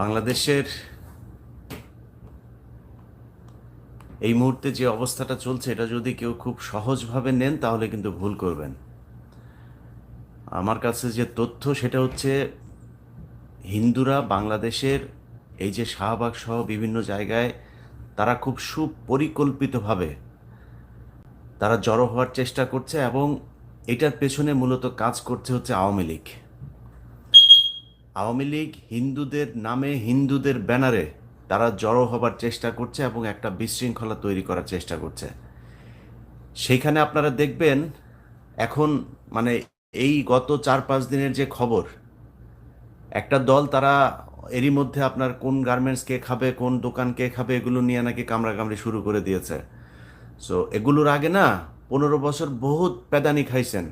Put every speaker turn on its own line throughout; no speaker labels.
বাংলাদেশের এই মুহূর্তে যে অবস্থাটা চলছে, এটা যদি কেউ খুব সহজভাবে নেন, তাহলে কিন্তু ভুল করবেন। আমার কাছে যে তথ্য, সেটা হচ্ছে হিন্দুরা বাংলাদেশের এই যে শাহবাগ সহ বিভিন্ন জায়গায় তারা খুব সুপরিকল্পিতভাবে তারা জড়ো হওয়ার চেষ্টা করছে এবং এটার পেছনে মূলত কাজ করছে হচ্ছে আওয়ামী লীগ। আওয়ামী লীগ হিন্দুদের নামে হিন্দুদের ব্যানারে তারা জড়ো হবার চেষ্টা করছে এবং একটা বিশৃঙ্খলা তৈরি করার চেষ্টা করছে। সেইখানে আপনারা দেখবেন এখন মানে এই গত চার পাঁচ দিনের যে খবর, একটা দল তারা এরই মধ্যে আপনার কোন গার্মেন্টস কে খাবে, কোন দোকান কে খাবে, এগুলো নিয়ে নাকি কামড়াকামড়ি শুরু করে দিয়েছে। সো এগুলোর আগে না পনেরো বছর বহুত প্যাদানি খাইছেন।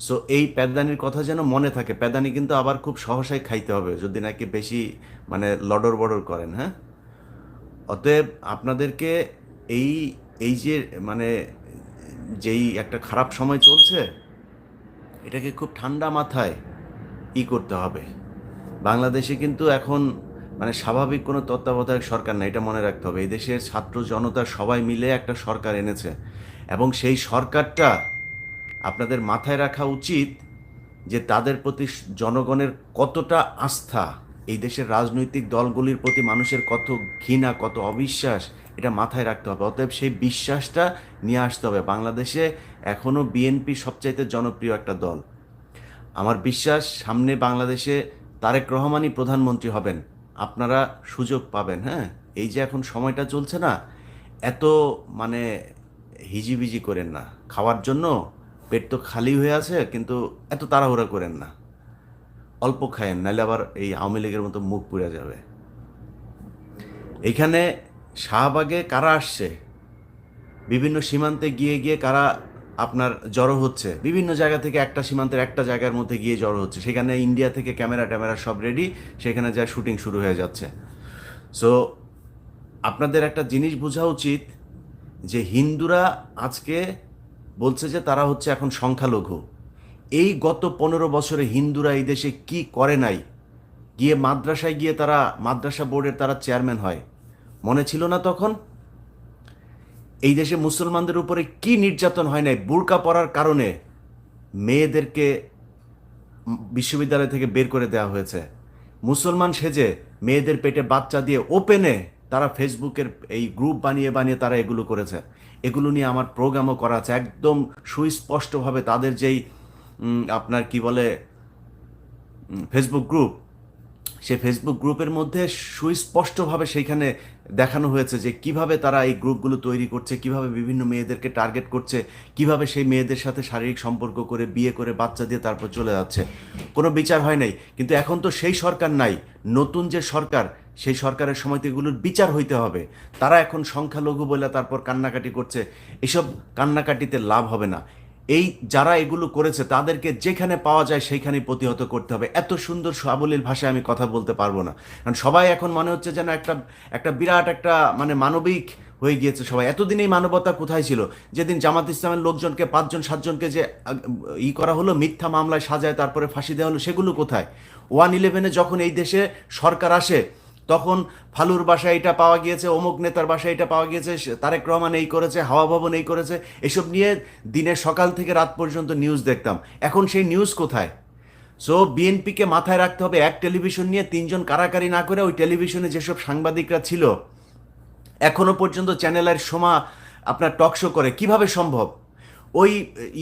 সো এই প্যাদানির কথা যেন মনে থাকে, প্যাদানি কিন্তু আবার খুব সহসায় খাইতে হবে, যদি নাকি বেশি মানে লডর বডর করেন হ্যাঁ? অতএব আপনাদেরকে এই এই যে মানে যেই একটা খারাপ সময় চলছে, এটাকে খুব ঠান্ডা মাথায় ই করতে হবে। বাংলাদেশে কিন্তু এখন মানে স্বাভাবিক কোনো তত্ত্বাবধায়ক সরকার না এটা মনে রাখতে হবে। এই দেশের ছাত্র জনতা সবাই মিলে একটা সরকার এনেছে এবং সেই সরকারটা আপনাদের মাথায় রাখা উচিত যে তাদের প্রতি জনগণের কতটা আস্থা, এই দেশের রাজনৈতিক দলগুলির প্রতি মানুষের কত ঘৃণা, কত অবিশ্বাস, এটা মাথায় রাখতে হবে। অতএব সেই বিশ্বাসটা নিয়ে আসতে হবে। বাংলাদেশে এখনও বিএনপি সবচাইতে জনপ্রিয় একটা দল। আমার বিশ্বাস, সামনে বাংলাদেশে তারেক রহমানই প্রধানমন্ত্রী হবেন। আপনারা সুযোগ পাবেন হ্যাঁ? এই যে এখন সময়টা চলছে না, এত মানে হিজিবিজি করেন না। খাওয়ার জন্য পেট তো খালি হয়ে আছে, কিন্তু এত তাড়াহুড়া করেন না। অল্প খায়েন, নাহলে আবার এই আওয়ামী লীগের মতো মুখ পুড়ে যাবে। এইখানে শাহবাগে কারা আসছে? বিভিন্ন সীমান্তে গিয়ে গিয়ে কারা আপনার জড়ো হচ্ছে? বিভিন্ন জায়গা থেকে একটা সীমান্তের একটা জায়গার মধ্যে গিয়ে জড়ো হচ্ছে। সেখানে ইন্ডিয়া থেকে ক্যামেরা ট্যামেরা সব রেডি সেখানে যা শুটিং শুরু হয়ে যাচ্ছে। সো আপনাদের একটা জিনিস বোঝা উচিত যে হিন্দুরা আজকে বলছে যে তারা হচ্ছে এখন সংখ্যালঘু। এই গত পনেরো বছরে হিন্দুরা এই দেশে কি করে নাই? গিয়ে মাদ্রাসায় গিয়ে তারা, মাদ্রাসা বোর্ডের তারা চেয়ারম্যান হয়। মনে ছিল না তখন? এই দেশে মুসলমানদের উপরে কি নির্যাতন হয় নাই? বুরকা পরার কারণে মেয়েদেরকে বিশ্ববিদ্যালয় থেকে বের করে দেওয়া হয়েছে। মুসলমান সেজে মেয়েদের পেটে বাচ্চা দিয়ে ওপেনে তারা ফেসবুকের এই গ্রুপ বানিয়ে বানিয়ে তারা এগুলো করেছে। এগুলো নিয়ে আমার প্রোগ্রামও করা আছে। একদম সুস্পষ্টভাবে তাদের যেই আপনার কি বলে ফেসবুক গ্রুপ সে ফেসবুক গ্রুপের মধ্যে সুস্পষ্টভাবে সেইখানে দেখানো হয়েছে যে কীভাবে তারা এই গ্রুপগুলো তৈরি করছে, কীভাবে বিভিন্ন মেয়েদেরকে টার্গেট করছে, কীভাবে সেই মেয়েদের সাথে শারীরিক সম্পর্ক করে, বিয়ে করে, বাচ্চা দিয়ে তারপর চলে যাচ্ছে। কোনো বিচার হয় নাই। কিন্তু এখন তো সেই সরকার নাই। নতুন যে সরকার সেই সরকারের সময় তো এগুলোর বিচার হইতে হবে। তারা এখন সংখ্যালঘু বলে তারপর কান্নাকাটি করছে। এসব কান্নাকাটিতে লাভ হবে না। এই যারা এগুলো করেছে, তাদেরকে যেখানে পাওয়া যায় সেইখানে প্রতিহত করতে হবে। এত সুন্দর সাবলীল ভাষায় আমি কথা বলতে পারব না। কারণ সবাই এখন মনে হচ্ছে যেন একটা একটা বিরাট একটা মানে মানবিক হয়ে গিয়েছে সবাই। এতদিন এই মানবতা কোথায় ছিল? যেদিন জামাত ইসলামের লোকজনকে, পাঁচজন, সাতজনকে যে ই করা হলো, মিথ্যা মামলায় সাজায়, তারপরে ফাঁসি দেওয়া হলো, সেগুলো কোথায়? ওয়ান ইলেভেনে যখন এই দেশে সরকার আসে তখন ফালুর বাসায় এটা পাওয়া গিয়েছে, অমুক নেতার বাসায় এটা পাওয়া গিয়েছে তারেক রহমান এই করেছে, হাওয়া ভবন এই করেছে, এসব নিয়ে দিনের সকাল থেকে রাত পর্যন্ত নিউজ দেখতাম। এখন সেই নিউজ কোথায়? সো বিএনপিকে মাথায় রাখতে হবে, এক টেলিভিশন নিয়ে তিনজন কারাকারি না করে ওই টেলিভিশনে যেসব সাংবাদিকরা ছিল, এখনও পর্যন্ত চ্যানেলের সমা আপনার টক শো করে। কীভাবে সম্ভব? ওই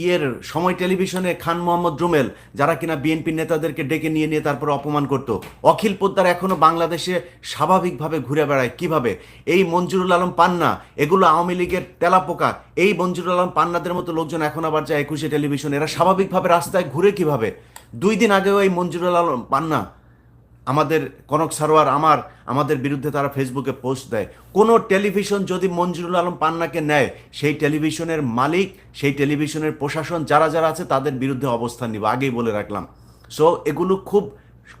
ইয়ের সময় টেলিভিশনে খান মোহাম্মদ রুমেল, যারা কিনা বিএনপি নেতাদেরকে ডেকে নিয়ে নিয়ে তারপর অপমান করত। অখিল পোদ্দার এখনও বাংলাদেশে স্বাভাবিকভাবে ঘুরে বেড়ায়। কীভাবে? এই মঞ্জুরুল আলম পান্না, এগুলো আওয়ামী লীগের তেলাপোকা। এই মঞ্জুরুল আলম পান্নাদের মতো লোকজন এখন আবার যায় একুশে টেলিভিশন। এরা স্বাভাবিকভাবে রাস্তায় ঘুরে কীভাবে? দুই দিন আগেও এই মঞ্জুরুল আলম পান্না আমাদের কনক সারোয়ার আমার, আমাদের বিরুদ্ধে তারা ফেসবুকে পোস্ট দেয়। কোনো টেলিভিশন যদি মঞ্জুরুল আলম পান্নাকে নেয়, সেই টেলিভিশনের মালিক, সেই টেলিভিশনের প্রশাসন যারা যারা আছে, তাদের বিরুদ্ধে অবস্থান নিব, আগেই বলে রাখলাম। সো এগুলো খুব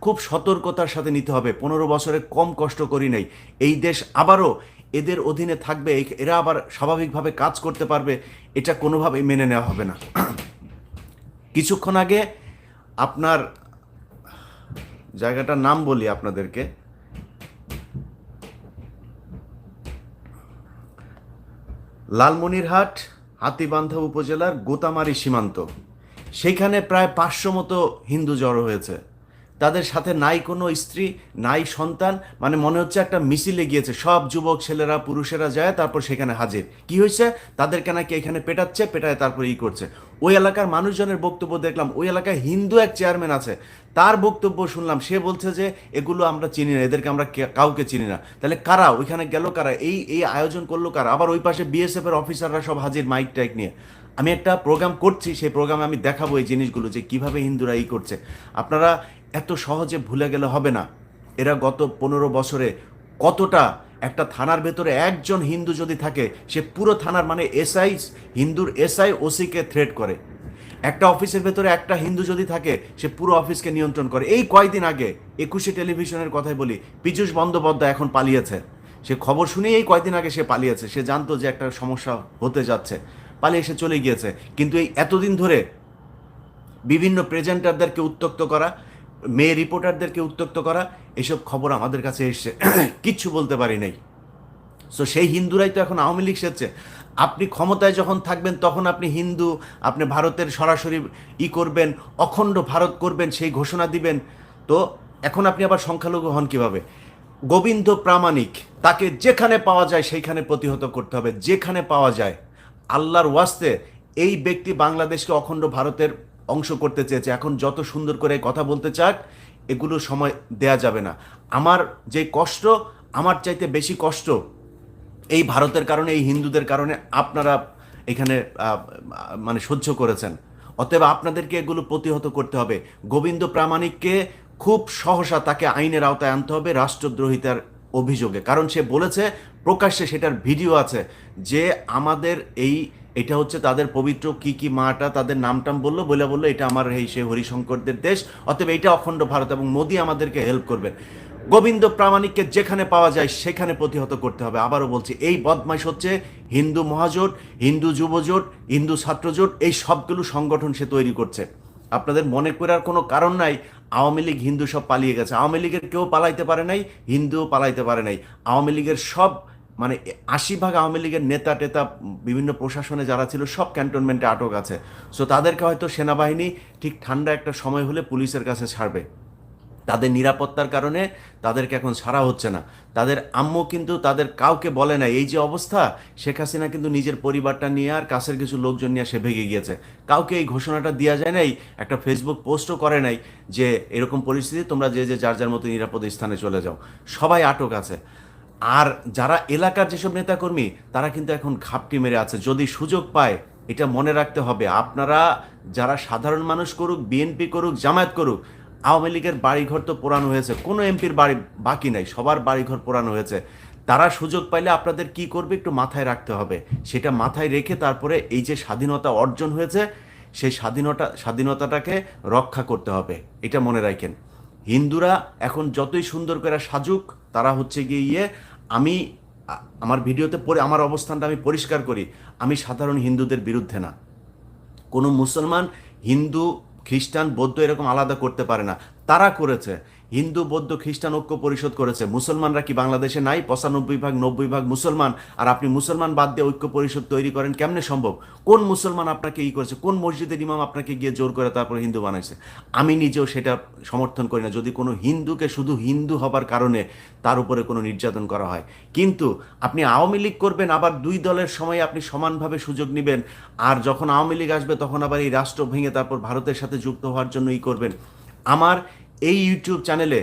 খুব সতর্কতার সাথে নিতে হবে। পনেরো বছরে কম কষ্ট করি নাই। এই দেশ আবারও এদের অধীনে থাকবে এরা আবার স্বাভাবিকভাবে কাজ করতে পারবে, এটা কোনোভাবেই মেনে নেওয়া হবে না। কিছুক্ষণ আগে আপনার জায়গাটার নাম বলি আপনাদেরকে। লালমনিরহাট, হাতিবান্ধা উপজেলার গোতামারি সীমান্ত। সেইখানে প্রায় পাঁচশো মতো হিন্দু জড়ো হয়েছে। তাদের সাথে নাই কোনো স্ত্রী, নাই সন্তান মানে মনে হচ্ছে একটা মিছিলে গিয়েছে। সব যুবক ছেলেরা, পুরুষেরা যায়, তারপর সেখানে হাজির। কি হয়েছে? তাদেরকে নাকি এখানে পেটাচ্ছে, পেটায় তারপর ই করছে। ওই এলাকার মানুষজনের বক্তব্য দেখলাম, ওই এলাকায় হিন্দু এক চেয়ারম্যান আছে। তার বক্তব্য শুনলাম, সে বলছে যে, এগুলো আমরা চিনি না, এদেরকে আমরা কাউকে চিনি না। তাহলে কারা? ওইখানে গেল কারা? এই এই আয়োজন করল কারা? আবার ওই পাশে বিএসএফ এর অফিসাররা সব হাজির মাইক টাইক নিয়ে। আমি একটা প্রোগ্রাম করছি, সেই প্রোগ্রামে আমি দেখাবো এই জিনিসগুলো যে কীভাবে হিন্দুরা ই করছে। আপনারা এত সহজে ভুলে গেলে হবে না। এরা গত পনেরো বছরে কতটা একটা থানার ভেতরে একজন হিন্দু যদি থাকে, সে পুরো থানার মানে এসআই, হিন্দুর এসআই, ওসিকে থ্রেট করে। একটা অফিসের ভেতরে একটা হিন্দু যদি থাকে, সে পুরো অফিসকে নিয়ন্ত্রণ করে। এই কয়দিন আগে একুশে টেলিভিশনের কথাই বলি, পীযূষ বন্দ্যোপাধ্যায় এখন পালিয়েছে। সে খবর শুনেই এই কয়দিন আগে সে পালিয়েছে। সে জানতো যে একটা সমস্যা হতে যাচ্ছে। পালিয়ে এসে চলে গিয়েছে। কিন্তু এই এতদিন ধরে বিভিন্ন প্রেজেন্টারদেরকে উত্তক্ত করা মেয়ে রিপোর্টারদেরকে উত্তক্ত করা, এসব খবর আমাদের কাছে এসছে কিচ্ছু বলতে পারি নাই। সো সেই হিন্দুরাই তো এখন আওয়ামী লীগ সেচ্ছে আপনি ক্ষমতায় যখন থাকবেন, তখন আপনি হিন্দু, আপনি ভারতের সরাসরি ই করবেন, অখণ্ড ভারত করবেন, সেই ঘোষণা দিবেন। তো, এখন আপনি আবার সংখ্যালঘু হন কীভাবে? গোবিন্দ প্রামাণিক, তাকে যেখানে পাওয়া যায়, সেইখানে প্রতিহত করতে হবে। যেখানে পাওয়া যায়, আল্লাহর ওয়াস্তে এই ব্যক্তি বাংলাদেশকে অখণ্ড ভারতের অংশ করতে চেয়েছে। এখন যত সুন্দর করে কথা বলতে চাক, এগুলো সময় দেয়া যাবে না। আমার যে কষ্ট, আমার চাইতে বেশি কষ্ট এই ভারতের কারণে, এই হিন্দুদের কারণে আপনারা এখানে মানে সহ্য করেছেন। অতএব আপনাদেরকে এগুলো প্রতিহত করতে হবে। গোবিন্দ প্রামাণিককে খুব সহসা তাকে আইনের আওতায় আনতে হবে রাষ্ট্রদ্রোহিতার অভিযোগে। কারণ সে বলেছে, প্রকাশ্যে সেটার ভিডিও আছে যে আমাদের এই এটা হচ্ছে তাদের পবিত্র কি কি মাটা তাদের নামটাম বলল বলে বলল, এটা আমার এই সে হরিশঙ্করদের দেশ, অতএব এটা অখণ্ড ভারত এবং মোদী আমাদেরকে হেল্প করবেন। গোবিন্দ প্রামাণিককে যেখানে পাওয়া যায় সেখানে প্রতিহত করতে হবে। আবারও বলছি, এই বদমাইশ হচ্ছে হিন্দু মহাজোট, হিন্দু যুবজোট, হিন্দু ছাত্রজোট, এই সবগুলো সংগঠন সে তৈরি করছে। আপনাদের মনে করার কোনো কারণ নাই, আওয়ামী লীগ, হিন্দু সব পালিয়ে গেছে। আওয়ামী লীগের কেউ পালাইতে পারে নাই, হিন্দুও পালাইতে পারে নাই। আওয়ামী লীগের সব মানে আশি ভাগ আওয়ামী লীগের নেতা টেতা, বিভিন্ন প্রশাসনে যারা ছিল, সব ক্যান্টনমেন্টে আটক আছে। সো তাদেরকে হয়তো সেনাবাহিনী ঠিক ঠান্ডা একটা সময় হলে পুলিশের কাছে ছাড়বে। তাদের নিরাপত্তার কারণে তাদেরকে এখন ছাড়া হচ্ছে না। তাদের আম্মু কিন্তু তাদের কাউকে বলে না এই যে অবস্থা, শেখ হাসিনা কিন্তু নিজের পরিবারটা নিয়ে আর কাছের কিছু লোকজন নিয়ে সে ভেগে গিয়েছে। কাউকে এই ঘোষণাটা দেওয়া যায় নাই, একটা ফেসবুক পোস্টও করে নাই যে, এরকম পরিস্থিতি, তোমরা যে যে, যার যার মতো নিরাপদ স্থানে চলে যাও। সবাই আটক আছে। আর যারা এলাকার যেসব নেতাকর্মী, তারা কিন্তু এখন ঘাপটি মেরে আছে। যদি সুযোগ পায়, এটা মনে রাখতে হবে। আপনারা যারা সাধারণ মানুষ করুক বিএনপি করুক, জামায়াত করুক, আওয়ামী লীগের বাড়িঘর তো পোড়ানো হয়েছে। কোনো এমপির বাড়ি বাকি নাই, সবার বাড়িঘর পোড়ানো হয়েছে। তারা সুযোগ পাইলে আপনাদের কি করবে, একটু মাথায় রাখতে হবে। সেটা মাথায় রেখে তারপরে এই যে স্বাধীনতা অর্জন হয়েছে, সেই স্বাধীনতা, স্বাধীনতাটাকে রক্ষা করতে হবে। এটা মনে রাখেন। হিন্দুরা এখন যতই সুন্দর করে সাজুক তারা হচ্ছে গিয়ে ইয়ে আমি, আমার ভিডিওতে পরে আমার অবস্থানটা আমি পরিষ্কার করি, আমি সাধারণ হিন্দুদের বিরুদ্ধে না। কোনো মুসলমান, হিন্দু, খ্রিস্টান, বৌদ্ধ এরকম আলাদা করতে পারে না। তারা করেছে। হিন্দু, বৌদ্ধ, খ্রিস্টান ঐক্য পরিষদ করেছে। মুসলমানরা কি বাংলাদেশে নাই? পঁচানব্বই ভাগ, নব্বই ভাগ মুসলমান। আর আপনি মুসলমান বাদ দিয়ে ঐক্য পরিষদ তৈরি করেন, কেমনে সম্ভব? কোন মুসলমান আপনাকে ই করেছে? কোন মসজিদের ইমাম আপনাকে গিয়ে জোর করে তারপর হিন্দু বানাইছে? আমি নিজেও সেটা সমর্থন করি না। যদি কোনো হিন্দুকে শুধু হিন্দু হবার কারণে তার উপরে কোনো নির্যাতন করা হয়। কিন্তু আপনি আওয়ামী লীগ করবেন, আবার দুই দলের সময় আপনি সমানভাবে সুযোগ নেবেন। আর যখন আওয়ামী লীগ আসবে, তখন আবার এই রাষ্ট্র ভেঙে তারপর ভারতের সাথে যুক্ত হওয়ার জন্য ই করবেন। আমার এই ইউটিউব চ্যানেলে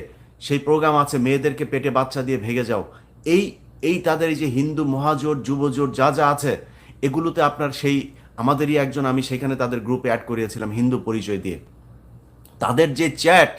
সেই প্রোগ্রাম আছে, মেয়েদেরকে পেটে বাচ্চা দিয়ে ভেঙে যাও। এই এই তাদের এই যে হিন্দু মহাজোট, যুবজোট যা যা আছে, এগুলোতে আপনার সেই, আমাদেরই একজন, আমি সেখানে তাদের গ্রুপে অ্যাড করিয়েছিলাম হিন্দু পরিচয় দিয়ে। তাদের যে চ্যাট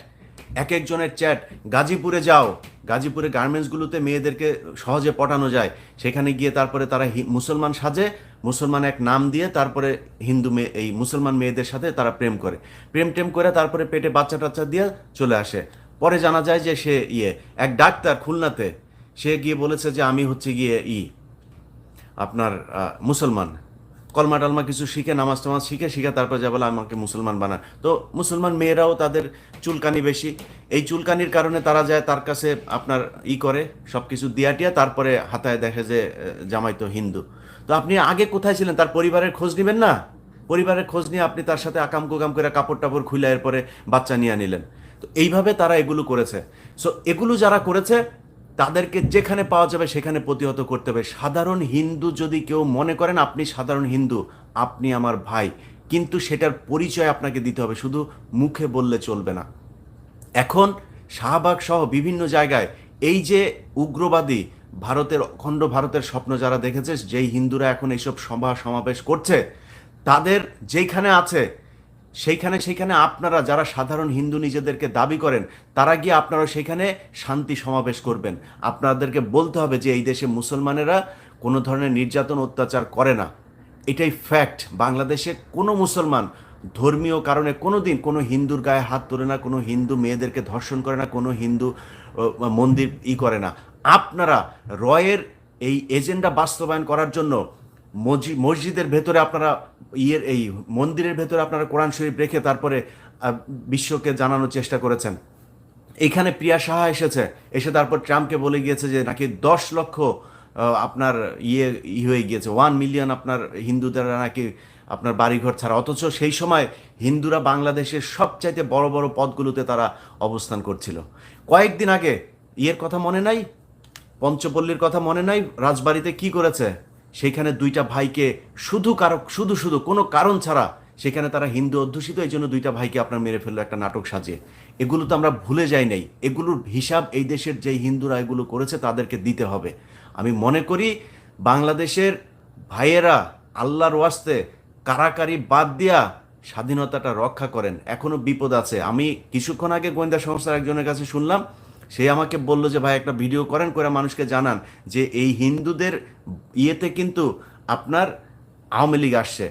এক একজনের চ্যাট গাজীপুরে যাও, গাজীপুরে গার্মেন্টসগুলোতে মেয়েদেরকে সহজে পটানো যায়, সেখানে গিয়ে তারপরে তারা মুসলমান সাজে মুসলমান এক নাম দিয়ে তারপরে হিন্দু মেয়ে, এই মুসলমান মেয়েদের সাথে তারা প্রেম করে। প্রেম টেম করে তারপরে পেটে বাচ্চা টাচ্চা দিয়ে চলে আসে। পরে জানা যায় যে সে ইয়ে এক ডাক্তার খুলনাতে, সে গিয়ে বলেছে যে আমি হচ্ছে গিয়ে ই, আপনার মুসলমান। কলমা টলমা কিছু শিখে, নামাজ টামাজ শিখে শিখে তারপর যা বলে আমাকে মুসলমান বানান তো মুসলমান মেয়েরাও তাদের চুলকানি বেশি। এই চুলকানির কারণে তারা যায় তার কাছে আপনার ই করে সব কিছু দিয়া টিয়া তারপরে হাতায় দেখে যে জামাই তো হিন্দু। তো আপনি আগে কোথায় ছিলেন? তার পরিবারের খোঁজ নেবেন না? পরিবারের খোঁজ নিয়ে আপনি তার সাথে আকাম কুকাম করে কাপড় টাপড় খুলে এরপরে বাচ্চা নিয়ে নিলেন তো এইভাবে তারা এগুলো করেছে। সো এগুলো যারা করেছে, তাদেরকে যেখানে পাওয়া যাবে সেখানে প্রতিহত করতে হবে। সাধারণ হিন্দু যদি কেউ মনে করেন, আপনি সাধারণ হিন্দু, আপনি আমার ভাই। কিন্তু সেটার পরিচয় আপনাকে দিতে হবে। শুধু মুখে বললে চলবে না। এখন শাহবাগ সহ বিভিন্ন জায়গায় এই যে উগ্রবাদী ভারতের অখণ্ড ভারতের স্বপ্ন যারা দেখেছে, যেই হিন্দুরা এখন এইসব সভা সমাবেশ করছে, তাদের যেইখানে আছে, সেইখানে সেইখানে আপনারা যারা সাধারণ হিন্দু নিজেদেরকে দাবি করেন, তারা গিয়ে আপনারা সেখানে শান্তি সমাবেশ করবেন। আপনাদেরকে বলতে হবে যে, এই দেশে মুসলমানেরা কোনো ধরনের নির্যাতন, অত্যাচার করে না। এটাই ফ্যাক্ট বাংলাদেশে কোনো মুসলমান ধর্মীয় কারণে কোনো দিন কোনো হিন্দুর গায়ে হাত তোলে না, কোনো হিন্দু মেয়েদেরকে ধর্ষণ করে না, কোনো হিন্দু মন্দির ই করে না। আপনারা রয়ের এই এজেন্ডা বাস্তবায়ন করার জন্য মসজি- মসজিদের ভেতরে আপনারা ইয়ের, এই মন্দিরের ভেতরে আপনারা কোরআন শরীফ রেখে তারপরে বিশ্বকে জানানোর চেষ্টা করেছেন। এখানে প্রিয়া সাহা এসেছে। এসে তারপর ট্রাম্পকে বলে গিয়েছে যে নাকি দশ লক্ষ আপনার ইয়ে ই হয়ে গিয়েছে। ওয়ান মিলিয়ন আপনার হিন্দুদের নাকি আপনার বাড়িঘর ছাড়া। অথচ সেই সময় হিন্দুরা বাংলাদেশের সবচাইতে বড় বড় পদগুলোতে তারা অবস্থান করছিল। কয়েকদিন আগে, ইয়ের কথা মনে নাই? পঞ্চপল্লীর কথা মনে নাই? রাজবাড়িতে কি করেছে? সেখানে দুইটা ভাইকে শুধু কারও শুধু শুধু কোনো কারণ ছাড়া সেখানে তারা হিন্দু অধ্যুষিত, এই জন্য দুইটা ভাইকে আপনার মেরে ফেলল একটা নাটক সাজিয়ে। এগুলো তো আমরা ভুলে যাই নাই। এগুলোর হিসাব এই দেশের যেই হিন্দুরা এগুলো করেছে তাদেরকে দিতে হবে। আমি মনে করি বাংলাদেশের ভাইয়েরা আল্লাহর ওয়াস্তে কারাকারি বাদ দিয়া স্বাধীনতাটা রক্ষা করেন। এখনও বিপদ আছে। আমি কিছুক্ষণ আগে গোয়েন্দা সংস্থার একজনের কাছে শুনলাম সে আমাকে বলল যে, ভাই, একটা ভিডিও করেন, করে মানুষকে জানান যে, এই হিন্দুদের ইয়েতে কিন্তু আপনার আওয়ামী লীগ আসছে।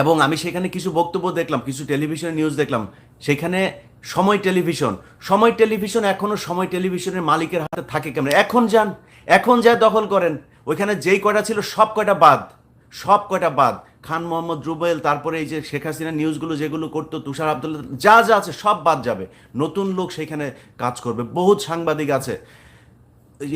এবং আমি সেখানে কিছু বক্তব্য দেখলাম, কিছু টেলিভিশন নিউজ দেখলাম। সেখানে সময় টেলিভিশন সময় টেলিভিশন এখনও সময় টেলিভিশনের মালিকের হাতে থাকে কেমন? এখন যান, এখন যা দখল করেন। ওইখানে যেই কয়টা ছিল, সব কয়টা বাদ, সব কয়টা বাদ। খান মোহাম্মদ রুবেল, তারপরে এই যে শেখ হাসিনা নিউজগুলো যেগুলো করতো, তুষার আব্দুল্লাহ, যা যা আছে সব বাদ যাবে। নতুন লোক সেখানে কাজ করবে। বহুত সাংবাদিক আছে।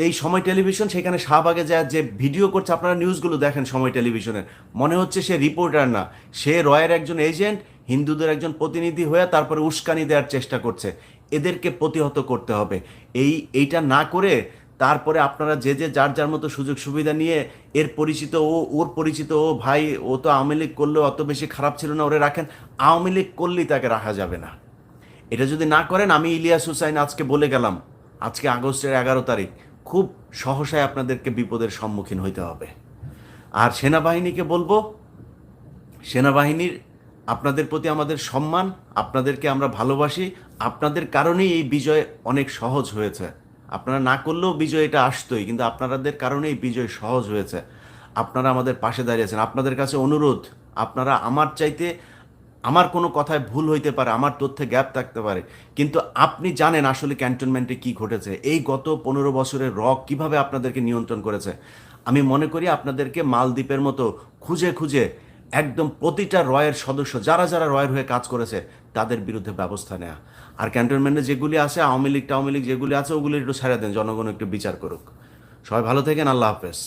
এই সময় টেলিভিশন সেখানে শাহবাগে যায়, যে ভিডিও করছে, আপনারা নিউজগুলো দেখেন সময় টেলিভিশনের। মনে হচ্ছে সে রিপোর্টার না। সে রয়ের একজন এজেন্ট হিন্দুদের একজন প্রতিনিধি হয়ে তারপরে উস্কানি দেওয়ার চেষ্টা করছে। এদেরকে প্রতিহত করতে হবে। এই, এইটা না করে তারপরে আপনারা যে যে যার যার মতো সুযোগ সুবিধা নিয়ে এর পরিচিত ও ওর পরিচিত ও ভাই, ও তো আওয়ামী লীগ করলেও অত বেশি খারাপ ছিল না, ওরে রাখেন। আওয়ামী লীগ করলেই তাকে রাখা যাবে না। এটা যদি না করেন, আমি ইলিয়াস হুসাইন আজকে বলে গেলাম, আজকে আগস্টের এগারো তারিখ, খুব সহসায় আপনাদেরকে বিপদের সম্মুখীন হইতে হবে। আর সেনাবাহিনীকে বলব, সেনাবাহিনীর আপনাদের প্রতি আমাদের সম্মান, আপনাদেরকে আমরা ভালোবাসি, আপনাদের কারণেই এই বিজয় অনেক সহজ হয়েছে। আপনারা না করলেও বিজয় এটা আসতোই, কিন্তু আপনাদের কারণেই বিজয় সহজ হয়েছে। আপনারা আমাদের পাশে দাঁড়িয়েছেন আপনাদের কাছে অনুরোধ, আপনারা আমার চাইতে, আমার কোনো কথায় ভুল হইতে পারে, আমার তথ্যে গ্যাপ থাকতে পারে, কিন্তু আপনি জানেন আসলে ক্যান্টনমেন্টে কি ঘটেছে। এই গত পনেরো বছরের রক কীভাবে আপনাদেরকে নিয়ন্ত্রণ করেছে? আমি মনে করি আপনাদেরকে মালদ্বীপের মতো খুঁজে খুঁজে একদম প্রতিটা রয়ের সদস্য, যারা যারা রয়ের হয়ে কাজ করেছে, তাদের বিরুদ্ধে ব্যবস্থা নেওয়া আর ক্যান্টনমেন্টে যেগুলি আছে, আওয়ামী লীগ, টাওয়ামী লীগ যেগুলি আছে, ওগুলি একটু ছেড়ে দেন, জনগণ একটু বিচার করুক। সবাই ভালো থাকেন, আল্লাহ হাফেজ।